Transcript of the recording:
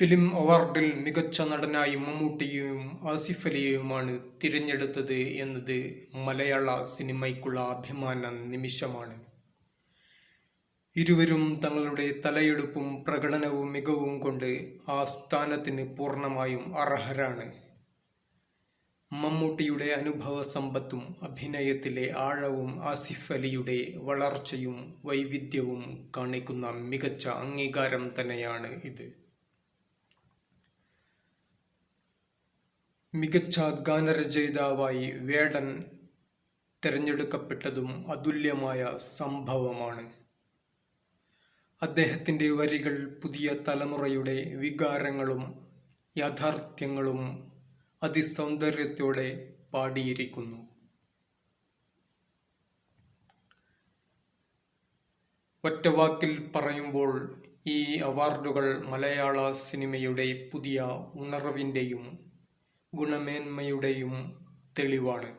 Film അവാർഡിൽ മികച്ച നടനായി മമ്മൂട്ടിയെയും ആസിഫ് അലിയെയുമാണ് തിരഞ്ഞെടുത്തത് എന്നത് മലയാള സിനിമയ്ക്കുള്ള അഭിമാന നിമിഷമാണ്. ഇരുവരും തങ്ങളുടെ തലയെടുപ്പും പ്രകടനവും മികവും കൊണ്ട് ആ സ്ഥാനത്തിന് പൂർണമായും അർഹരാണ്. മമ്മൂട്ടിയുടെ അനുഭവ സമ്പത്തും അഭിനയത്തിലെ ആഴവും ആസിഫ് അലിയുടെ വളർച്ചയും വൈവിധ്യവും കാണിക്കുന്ന മികച്ച അംഗീകാരം തന്നെയാണ് ഇത്. മികച്ച ഗാനരചയിതാവായി വേടൻ തിരഞ്ഞെടുക്കപ്പെട്ടതും അതുല്യമായ സംഭവമാണ്. അദ്ദേഹത്തിന്റെ വരികൾ പുതിയ തലമുറയുടെ വികാരങ്ങളും യാഥാർത്ഥ്യങ്ങളും അതിസൗന്ദര്യത്തോടെ പാടിയിരിക്കുന്നു. ഒറ്റവാക്കിൽ പറയുമ്പോൾ ഈ അവാർഡുകൾ മലയാള സിനിമയുടെ പുതിയ ഉണർവിന്റെയും ഗുണമേന്മയുടെയും തെളിവാണ്.